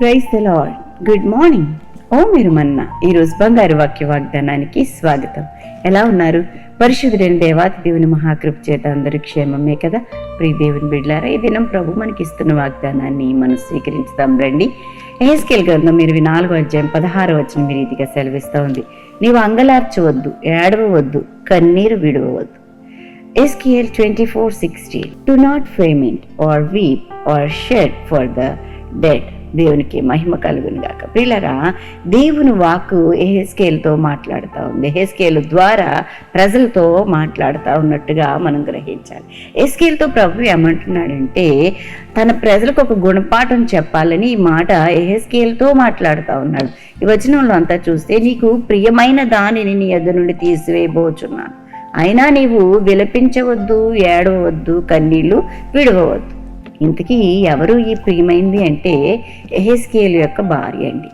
praise the Lord good morning ఓ మీరు మన్న ఈరోజు బంగారు వాక్య వాగ్దానానికి స్వాగతం. ఎలా ఉన్నారు? పరిశుద్ధుడైన దేవాతి దేవుని మహాకృప చేత అందరి క్షేమమే కదా? ప్రియ దేవుని బిడ్లారా ఈ దినం ప్రభు మనకి ఇస్తున్న వాగ్దానాన్ని మనం స్వీకరించుదాం రండి. ఏస్కేల్ గ్రంథం ఇరవై నాలుగో అధ్యాయం పదహారు వచ్చిన మీ రీతిగా సెలవిస్తూ ఉంది. నీవు అంగలార్చవద్దు ఏడవవద్దు కన్నీరు విడవద్దు Ezekiel twenty four sixty two not lament or weep or shed for the dead దేవునికి మహిమ కలుగును గాక. ప్రియులరా దేవుని వాక్కు ఎహెస్కేల్తో మాట్లాడుతూ ఉంది. ఎహెస్కేల్ ద్వారా ప్రజలతో మాట్లాడుతూ ఉన్నట్టుగా మనం గ్రహించాలి. ఎస్కేల్తో ప్రభు ఏమంటున్నాడంటే తన ప్రజలకు ఒక గుణపాఠం చెప్పాలని ఈ మాట ఎహెస్కేల్తో మాట్లాడుతూ ఉన్నాడు. ఈ వచనంలో అంతా చూస్తే నీకు ప్రియమైన దానిని నీ ఎద్దు నుండి తీసివేయబోచున్నాను. అయినా నీవు విలపించవద్దు ఏడవద్దు కన్నీళ్ళు విడవవద్దు. ఇంతకీ ఎవరు ఈ ప్రియమైంది అంటే ఎహెస్కేల్ యొక్క భార్య అండి.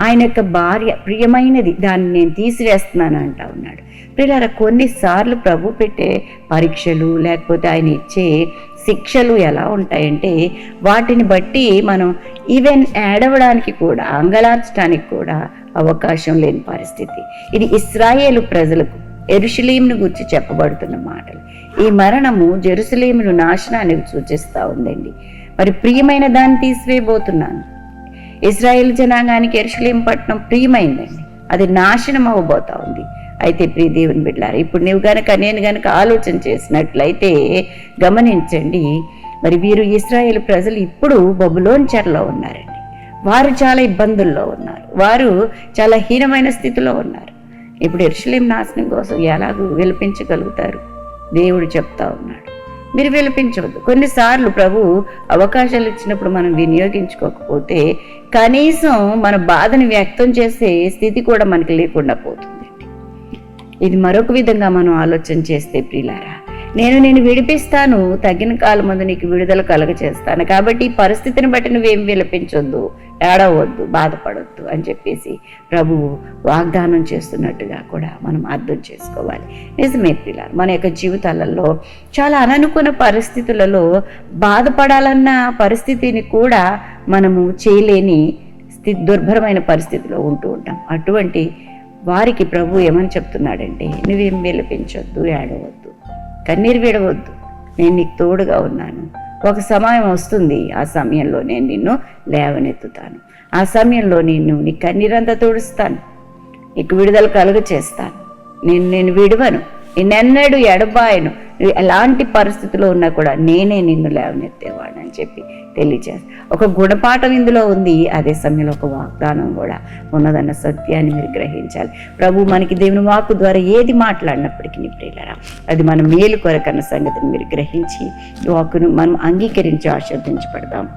ఆయన యొక్క భార్య ప్రియమైనది దాన్ని నేను తీసివేస్తున్నాను అంటా ఉన్నాడు. పిల్లల కొన్నిసార్లు ప్రభు పెట్టే పరీక్షలు లేకపోతే ఆయన ఇచ్చే శిక్షలు ఎలా ఉంటాయంటే వాటిని బట్టి మనం ఈవెన్ ఏడవడానికి కూడా అంగలార్చడానికి కూడా అవకాశం లేని పరిస్థితి. ఇది ఇస్రాయేలు ప్రజలకు ఎరుషులీంను గురించి చెప్పబడుతున్న మాటలు. ఈ మరణము జెరూసలేమును నాశనాన్ని సూచిస్తూ ఉందండి. మరి ప్రియమైన దాన్ని తీసివేయబోతున్నాను. ఇజ్రాయెల్ జనాంగానికి ఎరుషులేం పట్టణం ప్రియమైందండి. అది నాశనం అవ్వబోతా ఉంది. అయితే ప్రియ దేవుని బిడ్డారు ఇప్పుడు నీవు గనక నేను గనక ఆలోచన చేసినట్లయితే గమనించండి మరి వీరు ఇస్రాయేల్ ప్రజలు ఇప్పుడు బబులోన్ చెరలో ఉన్నారండి. వారు చాలా ఇబ్బందుల్లో ఉన్నారు. వారు చాలా హీనమైన స్థితిలో ఉన్నారు. ఇప్పుడు ఎరుషులేం నాశనం కోసం ఎలాగూ విలపించగలుగుతారు? దేవుడు చెప్తా ఉన్నాడు. మీరు విలపించవద్దు. కొన్నిసార్లు ప్రభు అవకాశాలు ఇచ్చినప్పుడు మనం వినియోగించుకోకపోతే కనీసం మన బాధను వ్యక్తం చేసే స్థితి కూడా మనకి లేకుండా పోతుందండి. ఇది మరొక విధంగా మనం ఆలోచన చేస్తే ప్రియులారా నేను నేను విడిపిస్తాను. తగిన కాలం ముందు నీకు విడుదల కలగ చేస్తాను కాబట్టి ఈ పరిస్థితిని బట్టి నువ్వేం విలపించొద్దు. ఏడవద్దు. బాధపడొద్దు అని చెప్పేసి ప్రభువు వాగ్దానం చేస్తున్నట్టుగా కూడా మనం అర్థం చేసుకోవాలి. నిజమే పిల్లలు మన యొక్క జీవితాలలో చాలా అననుకున్న పరిస్థితులలో బాధపడాలన్న పరిస్థితిని కూడా మనము చేయలేని స్థితి దుర్భరమైన పరిస్థితిలో ఉంటూ ఉంటాం. అటువంటి వారికి ప్రభు ఏమని చెప్తున్నాడంటే నువ్వేం విలపించొద్దు ఏడవద్దు. కన్నీరు విడవద్దు. నేను నీకు తోడుగా ఉన్నాను. ఒక సమయం వస్తుంది. ఆ సమయంలో నేను నిన్ను లేవనెత్తుతాను. ఆ సమయంలో నిన్ను నీ కన్నీరంతా తుడుస్తాను. నీకు విడుదల కలుగ చేస్తాను నేను నేను విడవను. నిన్నెన్నడు ఎడబాయను. ఎలాంటి పరిస్థితిలో ఉన్నా కూడా నేనే నిన్ను లేవనెత్తేవాడు అని చెప్పి తెలియజేస్తాను ఒక గుణపాఠం ఇందులో ఉంది. అదే సమయంలో ఒక వాగ్దానం కూడా ఉన్నదన్న సత్యాన్ని మీరు గ్రహించాలి. ప్రభు మనకి దేవుని వాక్కు ద్వారా ఏది మాట్లాడినప్పటికీ ప్రియులరా అది మన మేలు కొరకన్న సంగతిని మీరు గ్రహించి ఈ వాక్కును మనం అంగీకరించి ఆశీర్వదించబడదాం.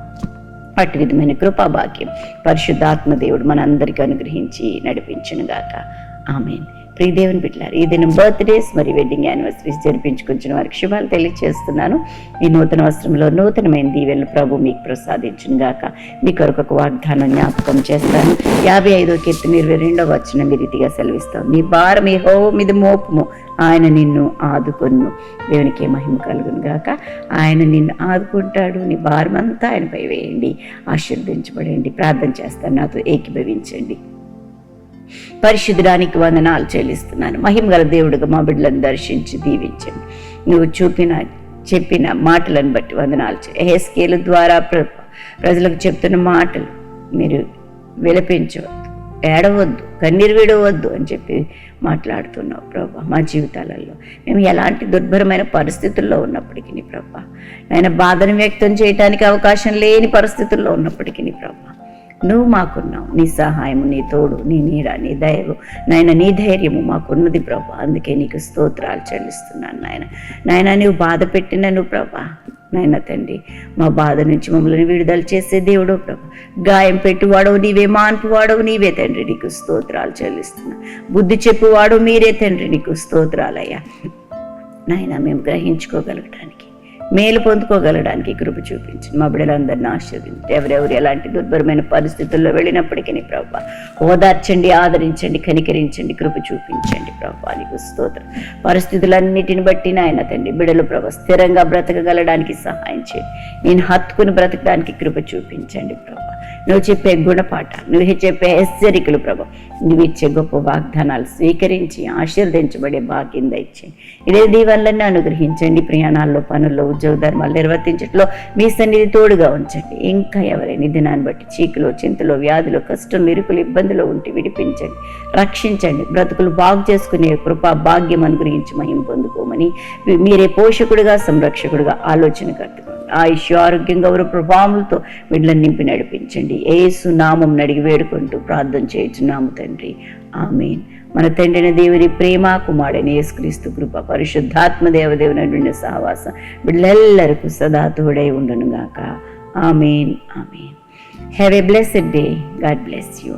అటు విధమైన కృపాభాగ్యం పరిశుద్ధాత్మ దేవుడు మనందరికీ అనుగ్రహించి నడిపించునుగాక. ఆమెను. ప్రియదేవుని బిడ్డలారు ఈ దినం బర్త్డేస్ మరి వెడ్డింగ్ యానివర్సరీస్ జరిపించుకుంటున్న వారికి శుభాలు తెలియజేస్తున్నాను ఈ నూతన వస్త్రంలో నూతనమైన దీవెనలు ప్రభు మీకు ప్రసాదించును గాక. మీ కొరకు ఒక వాగ్దానం జ్ఞాపకం చేస్తాను. యాభై ఐదో కీర్తన ఇరవై రెండో వచ్చిన మీ రీతిగా సెలవిస్తాం. నీ భారం మీ హో మీద మోపము. ఆయన నిన్ను ఆదుకొను. దేవునికి మహిమ కలుగును గాక. ఆయన నిన్ను ఆదుకుంటాడు. నీ భారం అంతా ఆయనపై వేయండి. ఆశీర్వదించబడండి. ప్రార్థన చేస్తాను. నాతో ఏకీభవించండి. పరిశుద్ధడానికి వందనాలు చెల్లిస్తున్నాను. మహిమగల దేవుడుగా మా బిడ్డలను దర్శించి దీవించండి. నువ్వు చూపిన చెప్పిన మాటలను బట్టి వందనాలు ఎహెస్కేలు ద్వారా ప్రజలకు చెప్తున్న మాటలు మీరు విలపించవద్దు ఏడవద్దు కన్నీరు విడవద్దు అని చెప్పి మాట్లాడుతున్నావు ప్రభా మా జీవితాలలో. మేము ఎలాంటి దుర్భరమైన పరిస్థితుల్లో ఉన్నప్పటికీ ప్రభా. నాయన బాధను వ్యక్తం చేయడానికి అవకాశం లేని పరిస్థితుల్లో ఉన్నప్పటికీ ప్రభా. నువ్వు మాకున్నావు. నీ సహాయము నీ తోడు నీ నీడ నీ దయవు. నాయన నీ ధైర్యము మాకున్నది ప్రభా. అందుకే నీకు స్తోత్రాలు చెల్లిస్తున్నాను నాయన. నాయన నువ్వు బాధ పెట్టిన నువ్వు ప్రభా. నాయన తండ్రి మా బాధ నుంచి మమ్మల్ని విడుదల చేసే దేవుడో ప్రభా. గాయం పెట్టువాడవు నీవే మాన్పువాడవు నీవే తండ్రి. నీకు స్తోత్రాలు చెల్లిస్తున్నా బుద్ధి చెప్పువాడు మీరే తండ్రి. నీకు స్తోత్రాలయ్యా. నాయన మేము గ్రహించుకోగలగటానికి మేలు పొందుకోగలడానికి కృప చూపించండి మా బిడ్డలందరినీ ఆశీర్వించండి ఎవరెవరు ఎలాంటి దుర్భరమైన పరిస్థితుల్లో వెళ్ళినప్పటికీ ప్రభా ఓదార్చండి ఆదరించండి కనికరించండి కృప చూపించండి ప్రభా నీకు స్తోత్రం. పరిస్థితులన్నిటిని బట్టి నాయన తండ్రి బిడలు ప్రభా స్థిరంగా బ్రతకగలడానికి సహాయం చేయండి నేను హత్తుకుని బ్రతకడానికి కృప చూపించండి ప్రభా. నువ్వు చెప్పే గుణపాఠ నువ్వు చెప్పే హెచ్చరికలు ప్రభా నువ్వు ఇచ్చే గొప్ప వాగ్దానాలు స్వీకరించి ఆశీర్వదించబడే భాగ్యం దయచేయండి ఇదే దీవెనలన్నీ అనుగ్రహించండి. ప్రయాణాల్లో పనుల్లో ఉద్యోగ ధర్మాలు నిర్వర్తించట్లో మీ సన్నిధి తోడుగా ఉంచండి. ఇంకా ఎవరైనా దినాన్ని బట్టి చీకులో చింతలో వ్యాధిలో కష్టం ఇరుకులు ఇబ్బందులు ఉంటే విడిపించండి. రక్షించండి. బ్రతుకులు బాగు చేసుకునే కృప భాగ్యం అనుగ్రహించి మహిం పొందుకోమని మీరే పోషకుడిగా సంరక్షకుడిగా ఆలోచన కట్టుకోండి. ఆయుష్ ఆరోగ్యం గౌరవ ప్రభావములతో వీళ్ళని నింపి నడిపించండి. ఏసు నామం నడిగి వేడుకుంటూ ప్రార్థన చేయుచున్నాము తండ్రి. ఆమెన్. మన తండ్రిన దేవుని ప్రేమ కుమారుడైన యేసుక్రీస్తు కృప పరిశుద్ధాత్మ దేవదేవుని సహవాసం వీళ్ళెల్లరికూ సదా తోడై ఉండునుగాక. Amen amen. Have a blessed day God bless you